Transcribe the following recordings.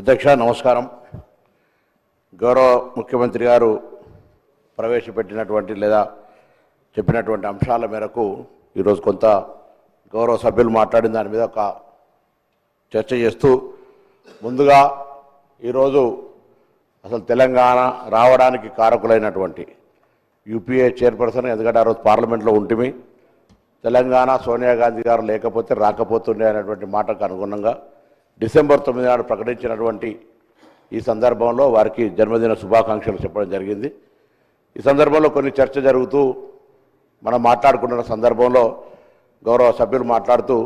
అధ్యక్ష నమస్కారం. గౌరవ ముఖ్యమంత్రి గారు ప్రవేశపెట్టినటువంటి లేదా చెప్పినటువంటి అంశాల మేరకు ఈరోజు కొంత గౌరవ సభ్యులు మాట్లాడిన దాని మీద ఒక చర్చ చేస్తూ ముందుగా ఈరోజు అసలు తెలంగాణ రావడానికి కారకులైనటువంటి యూపీఏ చైర్పర్సన్ ఎందుకంటే ఆ రోజు పార్లమెంట్లో ఉంటిమి. తెలంగాణ సోనియా గాంధీ గారు లేకపోతే రాకపోతుండే అనేటువంటి మాటకు అనుగుణంగా డిసెంబర్ తొమ్మిది నాడు ప్రకటించినటువంటి ఈ సందర్భంలో వారికి జన్మదిన శుభాకాంక్షలు చెప్పడం జరిగింది. ఈ సందర్భంలో కొన్ని చర్చ జరుగుతూ మనం మాట్లాడుకుంటున్న సందర్భంలో గౌరవ సభ్యులు మాట్లాడుతూ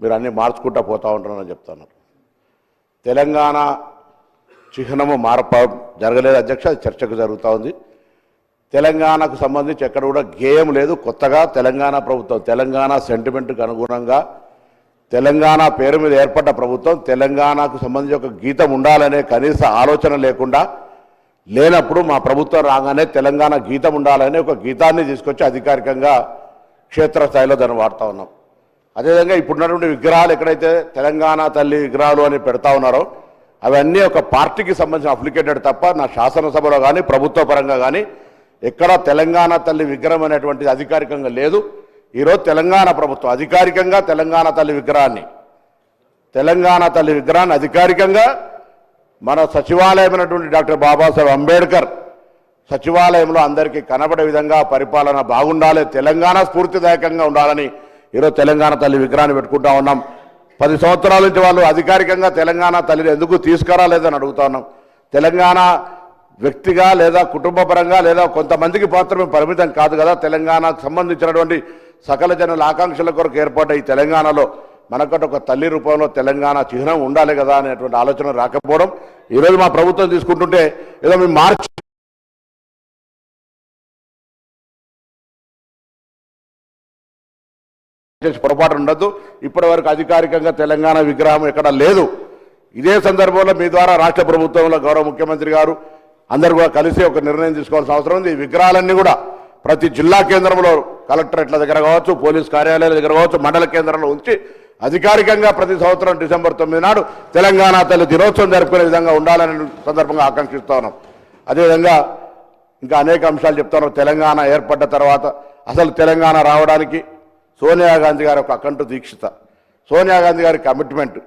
మీరు అన్నీ మార్చుకుంటా పోతూ ఉంటారని చెప్తున్నారు. తెలంగాణ చిహ్నము మార్ప జరగలేదు అధ్యక్ష అది చర్చకు జరుగుతూ ఉంది. తెలంగాణకు సంబంధించి ఎక్కడ కూడా గేయం లేదు. కొత్తగా తెలంగాణ ప్రభుత్వం తెలంగాణ సెంటిమెంట్కి అనుగుణంగా తెలంగాణ పేరు మీద ఏర్పడ్డ ప్రభుత్వం తెలంగాణకు సంబంధించి ఒక గీతం ఉండాలనే కనీస ఆలోచన లేకుండా లేనప్పుడు మా ప్రభుత్వం రాగానే తెలంగాణ గీతం ఉండాలనే ఒక గీతాన్ని తీసుకొచ్చి అధికారికంగా క్షేత్రస్థాయిలో దాన్ని వాడుతూ ఉన్నాం. అదేవిధంగా ఇప్పుడున్నటువంటి విగ్రహాలు ఎక్కడైతే తెలంగాణ తల్లి విగ్రహాలు అని పెడతా ఉన్నారో అవన్నీ ఒక పార్టీకి సంబంధించిన అప్లికేటెడ్ తప్ప నా శాసనసభలో కానీ ప్రభుత్వ పరంగా కానీ ఎక్కడ తెలంగాణ తల్లి విగ్రహం అనేటువంటిది అధికారికంగా లేదు. ఈరోజు తెలంగాణ ప్రభుత్వం అధికారికంగా తెలంగాణ తల్లి విగ్రహాన్ని తెలంగాణ తల్లి విగ్రహాన్ని అధికారికంగా మన సచివాలయమైనటువంటి డాక్టర్ బాబాసాహెబ్ అంబేద్కర్ సచివాలయంలో అందరికీ కనబడే విధంగా పరిపాలన బాగుండాలి తెలంగాణ స్ఫూర్తిదాయకంగా ఉండాలని ఈరోజు తెలంగాణ తల్లి విగ్రహాన్ని పెట్టుకుంటా ఉన్నాం. పది సంవత్సరాల నుంచి వాళ్ళు అధికారికంగా తెలంగాణ తల్లిని ఎందుకు తీసుకురాలేదని అడుగుతా ఉన్నాం. తెలంగాణ వ్యక్తిగా లేదా కుటుంబ పరంగా లేదా కొంతమందికి మాత్రమే పరిమితం కాదు కదా తెలంగాణకు సంబంధించినటువంటి సకల జనుల ఆకాంక్షల కొరకు ఏర్పడ్డ ఈ తెలంగాణలో మనకంటే ఒక తల్లి రూపంలో తెలంగాణ చిహ్నం ఉండాలి కదా అనేటువంటి ఆలోచన రాకపోవడం ఈరోజు మా ప్రభుత్వం తీసుకుంటుంటే ఏదో మేము మార్చి పొరపాటు ఉండద్దు ఇప్పటి వరకు అధికారికంగా తెలంగాణ విగ్రహం ఎక్కడ లేదు. ఇదే సందర్భంలో మీ ద్వారా రాష్ట్ర ప్రభుత్వంలో గౌరవ ముఖ్యమంత్రి గారు అందరు కూడా కలిసి ఒక నిర్ణయం తీసుకోవాల్సిన అవసరం ఉంది. ఈ విగ్రహాలన్నీ కూడా ప్రతి జిల్లా కేంద్రంలో కలెక్టరేట్ల దగ్గర కావచ్చు పోలీస్ కార్యాలయాల దగ్గర కావచ్చు మండల కేంద్రంలో ఉంచి అధికారికంగా ప్రతి సంవత్సరం డిసెంబర్ తొమ్మిది నాడు తెలంగాణ తల్లి దినోత్సవం జరుపుకునే విధంగా ఉండాలని సందర్భంగా ఆకాంక్షిస్తా ఉన్నాం. అదేవిధంగా ఇంకా అనేక అంశాలు చెప్తాను తెలంగాణ ఏర్పడ్డ తర్వాత అసలు తెలంగాణ రావడానికి సోనియా గాంధీ గారి ఒక అకంఠ దీక్షిత. సోనియా గాంధీ గారి కమిట్మెంట్.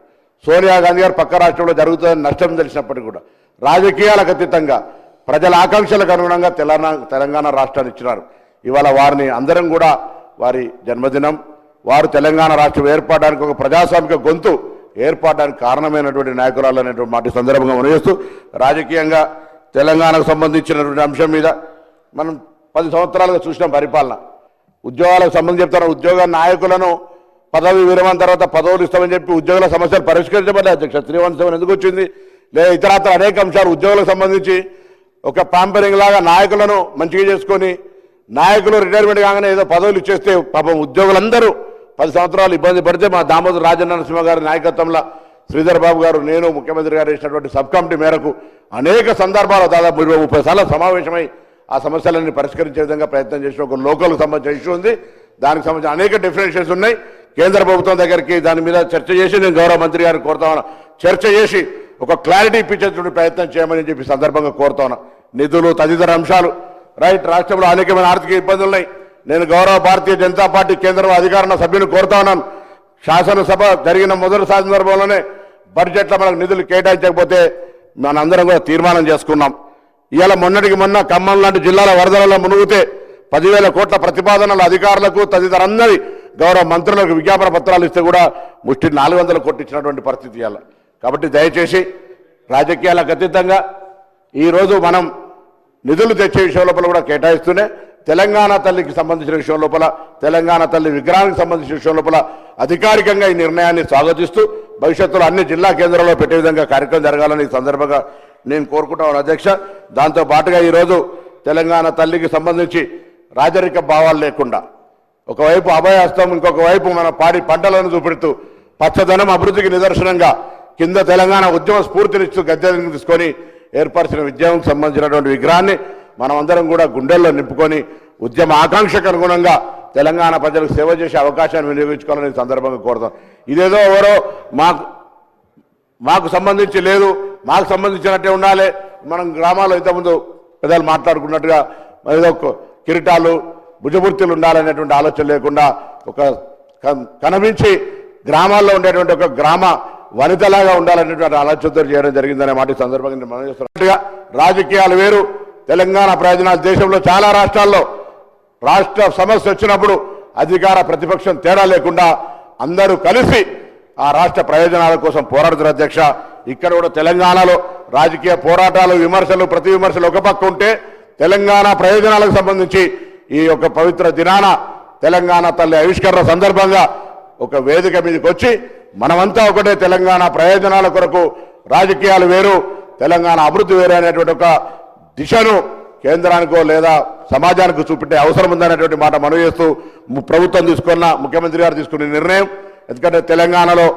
సోనియా గాంధీ గారు పక్క రాష్ట్రంలో జరుగుతుందని నష్టం తెలిసినప్పటికీ కూడా రాజకీయాలకు అతీతంగా ప్రజల ఆకాంక్షలకు అనుగుణంగా తెలంగాణ తెలంగాణ రాష్ట్రాన్ని ఇచ్చినారు. ఇవాళ వారిని అందరం కూడా వారి జన్మదినం వారు తెలంగాణ రాష్ట్రం ఏర్పడడానికి ఒక ప్రజాస్వామిక గొంతు ఏర్పడడానికి కారణమైనటువంటి నాయకురాలు అనేటువంటి మాట సందర్భంగా మనవేస్తూ రాజకీయంగా తెలంగాణకు సంబంధించినటువంటి అంశం మీద మనం పది సంవత్సరాలుగా చూసిన పరిపాలన. ఉద్యోగాలకు సంబంధించి చెప్తాను ఉద్యోగ నాయకులను పదవి విరమణ తర్వాత పదవులు ఇస్తామని చెప్పి ఉద్యోగుల సమస్యలు పరిష్కరించబడ్డాయి. అధ్యక్ష శ్రీవంత్ ఎందుకు వచ్చింది? లేదా ఇతరత్ర అనేక అంశాలు ఉద్యోగులకు సంబంధించి ఒక పాంపరింగ్ లాగా నాయకులను మంచిగా చేసుకొని నాయకులు రిటైర్మెంట్ కాగానే ఏదో పదవులు ఇచ్చేస్తే పాపం ఉద్యోగులందరూ పది సంవత్సరాలు ఇబ్బంది పడితే మా దామోదర్ రాజన్న నరసింహ గారి నాయకత్వంలో శ్రీధర్ బాబు గారు నేను ముఖ్యమంత్రి గారు వేసినటువంటి సబ్ కమిటీ మేరకు అనేక సందర్భాలు దాదాపు ఇరవై ముప్పై సార్లు సమావేశమై ఆ సమస్యలన్నీ పరిష్కరించే విధంగా ప్రయత్నం చేసిన ఒక లోకల్కి సంబంధించిన ఇష్యూ ఉంది. దానికి సంబంధించిన అనేక డిఫరెన్షియస్ ఉన్నాయి. కేంద్ర ప్రభుత్వం దగ్గరికి దాని మీద చర్చ చేసి నేను గౌరవ మంత్రి గారిని కోరుతా చర్చ చేసి ఒక క్లారిటీ ఇప్పించేటువంటి ప్రయత్నం చేయమని చెప్పి సందర్భంగా కోరుతా నిధులు తదితర అంశాలు. రైట్ రాష్ట్రంలో అనేకమైన ఆర్థిక ఇబ్బందులు ఉన్నాయి నేను గౌరవ భారతీయ జనతా పార్టీ కేంద్రంలో అధికారంలో సభ్యులు కోరుతా ఉన్నాను. శాసనసభ జరిగిన మొదటి సందర్భంలోనే బడ్జెట్లో మనకు నిధులు కేటాయించకపోతే మనందరం కూడా తీర్మానం చేసుకున్నాం. ఇవాళ మొన్నటికి మొన్న ఖమ్మం లాంటి జిల్లాల వరదలలో మునుగుతే పదివేల కోట్ల ప్రతిపాదనలు అధికారులకు తదితరందరి గౌరవ మంత్రులకు విజ్ఞాపన పత్రాలు ఇస్తే కూడా ముష్టి నాలుగు వందల కోట్లు ఇచ్చినటువంటి పరిస్థితి ఇవాళ. కాబట్టి దయచేసి రాజకీయాలకు అతీతంగా ఈరోజు మనం నిధులు తెచ్చే విషయం లోపల కూడా కేటాయిస్తూనే తెలంగాణ తల్లికి సంబంధించిన విషయం లోపల తెలంగాణ తల్లి విగ్రహానికి సంబంధించిన విషయం లోపల అధికారికంగా ఈ నిర్ణయాన్ని స్వాగతిస్తూ భవిష్యత్తులో అన్ని జిల్లా కేంద్రాల్లో పెట్టే విధంగా కార్యక్రమం జరగాలని ఈ సందర్భంగా నేను కోరుకుంటాను అధ్యక్ష దాంతో పాటుగా ఈరోజు తెలంగాణ తల్లికి సంబంధించి రాజరిక భావాలు లేకుండా ఒకవైపు అభయహస్తం ఇంకొక వైపు మన పాడి పంటలను చూపెడుతూ పచ్చదనం అభివృద్ధికి నిదర్శనంగా కింద తెలంగాణ ఉద్యమ స్ఫూర్తినిస్తూ గద్దెని తీసుకొని ఏర్పరిచిన విద్యకు సంబంధించినటువంటి విగ్రహాన్ని మనం అందరం కూడా గుండెల్లో నింపుకొని ఉద్యమ ఆకాంక్షకు అనుగుణంగా తెలంగాణ ప్రజలకు సేవ చేసే అవకాశాన్ని వినియోగించుకోవాలని సందర్భంగా కోరుతాం. ఇదేదో ఎవరో మాకు మాకు సంబంధించి లేదు మాకు సంబంధించినట్టే ఉండాలి. మనం గ్రామాల్లో ఇంతకుముందు పెద్దలు మాట్లాడుకున్నట్టుగా ఏదో కిరీటాలు భుజబుర్తులు ఉండాలనేటువంటి ఆలోచన లేకుండా ఒక కనిపించి గ్రామాల్లో ఉండేటువంటి ఒక గ్రామ వనితలాగా ఉండాలనేటువంటి ఆలోచనతో చేయడం జరిగిందనే మాట సందర్భంగా మనం చేస్తున్నట్టుగా రాజకీయాలు వేరు తెలంగాణ ప్రయోజనాలు దేశంలో చాలా రాష్ట్రాల్లో రాష్ట్ర సమస్య వచ్చినప్పుడు అధికార ప్రతిపక్షం తేడా లేకుండా అందరూ కలిసి ఆ రాష్ట్ర ప్రయోజనాల కోసం పోరాడుతున్న అధ్యక్ష. ఇక్కడ కూడా తెలంగాణలో రాజకీయ పోరాటాలు విమర్శలు ప్రతి విమర్శలు ఒక పక్క ఉంటే తెలంగాణ ప్రయోజనాలకు సంబంధించి ఈ యొక్క పవిత్ర దినాన తెలంగాణ తల్లి ఆవిష్కరణ సందర్భంగా ఒక వేదిక మీదకి వచ్చి మనమంతా ఒకటే తెలంగాణ ప్రయోజనాల కొరకు రాజకీయాలు వేరు తెలంగాణ అభివృద్ధి వేరు అనేటువంటి ఒక దిశను కేంద్రానికో లేదా సమాజానికి చూపెట్టే అవసరం ఉందనేటువంటి మాట మనవి చేస్తూ ప్రభుత్వం తీసుకున్న ముఖ్యమంత్రి గారు తీసుకున్న నిర్ణయం. ఎందుకంటే తెలంగాణలో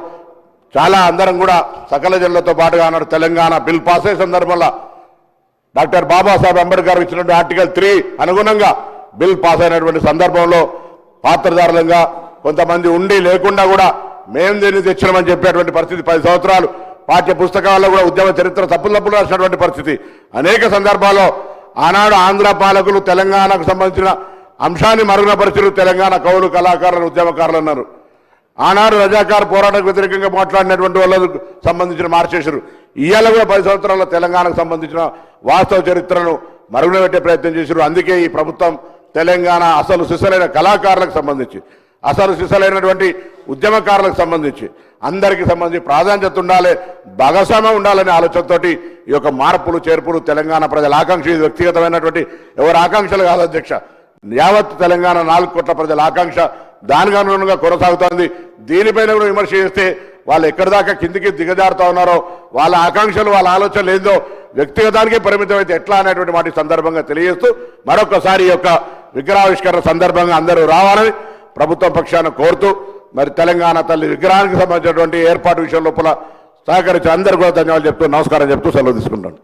చాలా అందరం కూడా సకల జనులతో పాటుగా అన్నాడు తెలంగాణ బిల్ పాస్ అయ్యే సందర్భంలో డాక్టర్ బాబాసాహెబ్ అంబేద్కర్ ఇచ్చినటువంటి ఆర్టికల్ త్రీ అనుగుణంగా బిల్ పాస్ అయినటువంటి సందర్భంలో పాత్రధారులంగా కొంతమంది ఉండి లేకుండా కూడా మేము దీన్ని తెచ్చినామని చెప్పేటువంటి పరిస్థితి పది సంవత్సరాలు పాఠ్య పుస్తకాల్లో కూడా ఉద్యమ చరిత్ర తప్పులు తప్పులు రాసినటువంటి పరిస్థితి. అనేక సందర్భాల్లో ఆనాడు ఆంధ్ర పాలకులు తెలంగాణకు సంబంధించిన అంశాన్ని మరుగునపరిచిన తెలంగాణ కవులు కళాకారులు ఉద్యమకారులు అన్నారు. ఆనాడు రజాకారు పోరాటకు వ్యతిరేకంగా మాట్లాడినటువంటి వాళ్ళకు సంబంధించిన మార్చేశారు ఇవాళ కూడా పది సంవత్సరాల తెలంగాణకు సంబంధించిన వాస్తవ చరిత్రను మరుగున పెట్టే ప్రయత్నం చేశారు అందుకే ఈ ప్రభుత్వం తెలంగాణ అసలు సిసలైన కళాకారులకు సంబంధించి. అసలు సిసలైనటువంటి ఉద్యమకారులకు సంబంధించి అందరికీ సంబంధించి ప్రాధాన్యత ఉండాలి భాగస్వామ్యం ఉండాలనే ఆలోచనతోటి ఈ యొక్క మార్పులు చేర్పులు తెలంగాణ ప్రజల ఆకాంక్ష ఇది వ్యక్తిగతమైనటువంటి ఎవరి ఆకాంక్షలు కాదు అధ్యక్ష. యావత్ తెలంగాణ నాలుగు కోట్ల ప్రజల ఆకాంక్ష దానికి అనుగుణంగా కొనసాగుతోంది. దీనిపైన కూడా విమర్శ చేస్తే వాళ్ళు ఎక్కడి దాకా కిందికి దిగజారుతా ఉన్నారో వాళ్ళ ఆకాంక్షలు వాళ్ళ ఆలోచనలు ఏందో వ్యక్తిగతానికి పరిమితం అయితే ఎట్లా అనేటువంటి వాటి సందర్భంగా తెలియజేస్తూ మరొకసారి ఈ యొక్క విగ్రహావిష్కరణ సందర్భంగా అందరూ రావాలని ప్రభుత్వ పక్షాన కోరుతూ మరి తెలంగాణ తల్లి విగ్రహానికి సంబంధించినటువంటి ఏర్పాటు విషయం లోపల సహకరించి అందరూ కూడా ధన్యవాదాలు చెప్తూ నమస్కారం చెప్తూ సెలవు తీసుకుంటాను